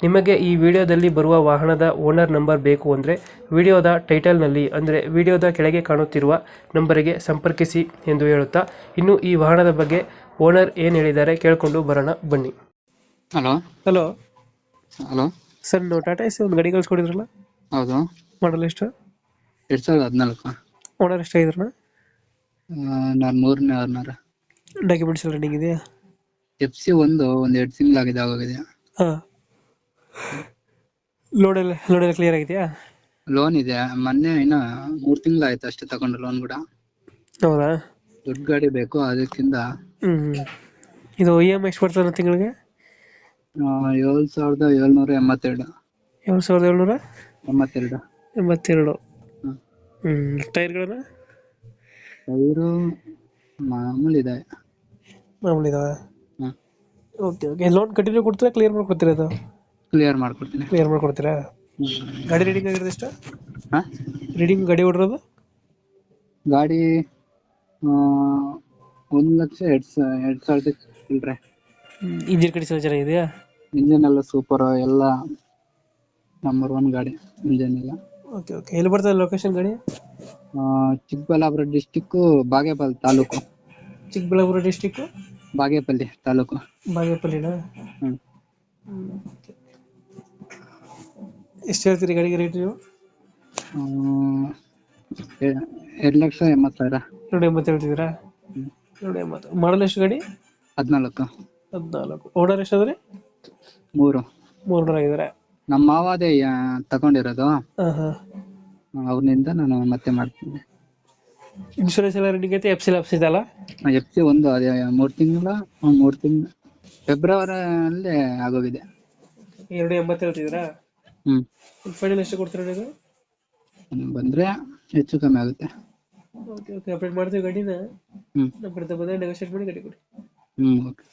ನಿಮಗೆ ಈ ವಿಡಿಯೋದಲ್ಲಿ ಬರುವ ವಾಹನದ ಓನರ್ ನಂಬರ್ ಬೇಕು ಅಂದರೆ ವಿಡಿಯೋದ ಟೈಟಲ್ನಲ್ಲಿ ಅಂದರೆ ವಿಡಿಯೋದ ಕೆಳಗೆ ಕಾಣುತ್ತಿರುವ ನಂಬರಿಗೆ ಸಂಪರ್ಕಿಸಿ ಎಂದು ಹೇಳುತ್ತಾ ಇನ್ನು ಈ ವಾಹನದ ಬಗ್ಗೆ ಓನರ್ ಏನು ಹೇಳಿದ್ದಾರೆ ಕೇಳಿಕೊಂಡು ಬರೋಣ ಬನ್ನಿ. ಹಲೋ. ಹಲೋ. ಹಲೋ. ಸರ್ ನೀವು ಟಾಟಾ ಎಸ್ ಒಂದು ಗಾಡಿ ಕಳ್ಸ್ಕೊಡಿದ್ರಲ್ಲ? ಹೌದು. ಮಾಡಲ್ ಎಷ್ಟು? ಎರಡು ಸಾವಿರದ ಹದಿನಾಲ್ಕು. ಓನರ್ ಎಷ್ಟಾಗಿದ್ರಣ ನಾನು ಮೂರನೇ ಆರ್ನರ್ ಡಾಕ್ಯುಮೆಂಟ್ಸ್ ಎಲ್ಲ ರನ್ನಿಂಗ್ ಇದೆಯಾ? ಎಫ್ ಸಿ ಒಂದು ಒಂದು ಎರಡು ತಿಂಗಳಾಗಿದೆ ಆಗೋಗಿದೆ ಹಾಂ. ಲೋಡ್ ಎಲ್ಲ ಲೋಡ್ ಎಲ್ಲ ಕ್ಲಿಯರ್ ಆಗಿದೆಯಾ? ಲೋನ್ ಇದೆ. ಮೊನ್ನೆ ಇನ್ನ ಮೂರ್ ತಿಂಗಳಾಯ್ತು ಅಷ್ಟೇ ತಗೊಂಡು ಲೋನ್ ಕೂಡ. ಹೌದಾ? ದೊಡ್ಡ ಗಾಡಿ ಬೇಕು ಅದಕ್ಕಿಂತ ಇದು ಇ ಎಂ ಐ ಎಷ್ಟು ಬರ್ತದೆ ತಿಂಗಳಿಗೆ? ಏಳ್ ಸಾವಿರದ ಏಳ್ನೂರ ಎಂಬತ್ತೆರಡು. ಏಳು ಸಾವಿರದ ಏಳ್ನೂರ? ಎಂಬತ್ತೆರಡು. ಎಂಬತ್ತೆರಡು. ಹ್ಮ್. ಹ್ಞೂ ಟೈರ್ಗಳನ್ನ? ಟೈರು ಮಾಮೂಲಿ ಇದೆ ಮಾಮೂಲಿ ಇದಾವೆ? Hmm. Okay okay loan continue ಕೊಡ್ತೀರಾ ಕ್ಲಿಯರ್ ಮಾಡ್ಕೊಡ್ತೀರಾ ಅದು? ಕ್ಲಿಯರ್ ಮಾಡ್ಕೊಡ್ತೀನಿ. ಕ್ಲಿಯರ್ ಮಾಡ್ಕೊಡ್ತೀರಾ. ಗಾಡಿ ರೀಡಿಂಗ್ ಆಗಿರೋದು ಎಷ್ಟು? ಹಾ? ರೀಡಿಂಗ್ ಗಾಡಿ ಹೊಡಿರೋದು ಗಾಡಿ ಒಂದ್ ಲಕ್ಷ ಎರಡ್ ಎರಡ್ ಸಾವಿರದ ಇಲ್ರಿ ಇಂಜಿನ್ ಕಂಡೀಷನ್ ಇದೆಯಾ ಇಂಜಿನ್ ಎಲ್ಲ ಸೂಪರ್ ಎಲ್ಲ ನಂಬರ್ ಒನ್ ಗಾಡಿ ಇಂಜಿನ್ ಎಲ್ಲ. ಓಕೆ ಓಕೆ ಎಲ್ಲಿ ಬರ್ತದೆ ಲೊಕೇಶನ್ ಗಾಡಿ? ಆ, ಚಿಕ್ಕಬಳ್ಳಾಪುರ ಡಿಸ್ಟಿಕ್ ಬಾಗೇಪಲ್ಲಿ ತಾಲೂಕು. ಚಿಕ್ಕಬಳ್ಳಾಪುರ ಡಿಸ್ಟಿಕ್ ಬಾಗೇಪಲ್ಲಿ ತಾಲೂಕು. ಬಾಗೇಪಲ್ಲಿನ? ಹ್ಮ್. ಎಷ್ಟು ಹೇಳ್ತೀರಿ ಗಾಡಿಗೆ ರೇಟ್ ನೀವು? ಎರಡು ಲಕ್ಷ ಎಂಬತ್ತು ಸಾವಿರ ಎರಡು ಎಂಬತ್ತು ಹೇಳ್ತಿದ್ದೀರಾ? ಎರಡು ಎಂಬತ್ತು. ಮಾಡಲ್ ಎಷ್ಟು ಗಾಡಿ? ಹದಿನಾಲ್ಕು. ಹದಿನಾಲ್ಕು. ಓಡರ್ ಎಷ್ಟು ಅದ್ರಿ? ಮೂರು. ಮೂರು ಓನರ್ ಆಗಿದ್ದಾರೆ. ನಮ್ಮ ಮಾವ ಅದೇ ತಗೊಂಡಿರೋದು. ಅವನಿಂದ ನಾನು ಮತ್ತೆ ಮಾಡ್ತೀನಿ. ಇನ್ಶೂರೆನ್ಸ್ ಎಲ್ಲ ರೆಡಿ ಐತೆ ಎಫ್ ಸಿ ಲಾಪ್ಸ್ ಇದೆಯಲ್ಲ? ಎಫ್ ಸಿ ಒಂದು ಅದೇ ಮೂರು ತಿಂಗಳ ಮೂರು ತಿಂಗಳ. ಫೆಬ್ರವರಿ ಅಲ್ಲಿ ಆಗೋಗಿದೆ. ಎರಡು ಎಂಬತ್ತು ಹೇಳ್ತಿದ್ದೀರಾ? ಹ್ಮ್. ಫೈನಲ್ ಎಷ್ಟು ಕೊಡ್ತೀರಾ ನೀವು ಬಂದ್ರೆ ಹೆಚ್ಚು ಕಮ್ಮಿ ಆಗುತ್ತೆ. ಓಕೆ ಓಕೆ ಅಪ್ಡೇಟ್ ಮಾಡ್ತೀವಿ ಗಾಡಿನ. ಹ್ಮ್. ನಮ್ಮ ಕಡೆ ಬಂದರೆ ನೆಗೋಷಿಯೇಟ್ ಮಾಡಿ ಗಾಡಿ ಕೊಡಿ. ಹ್ಮ್ ಓಕೆ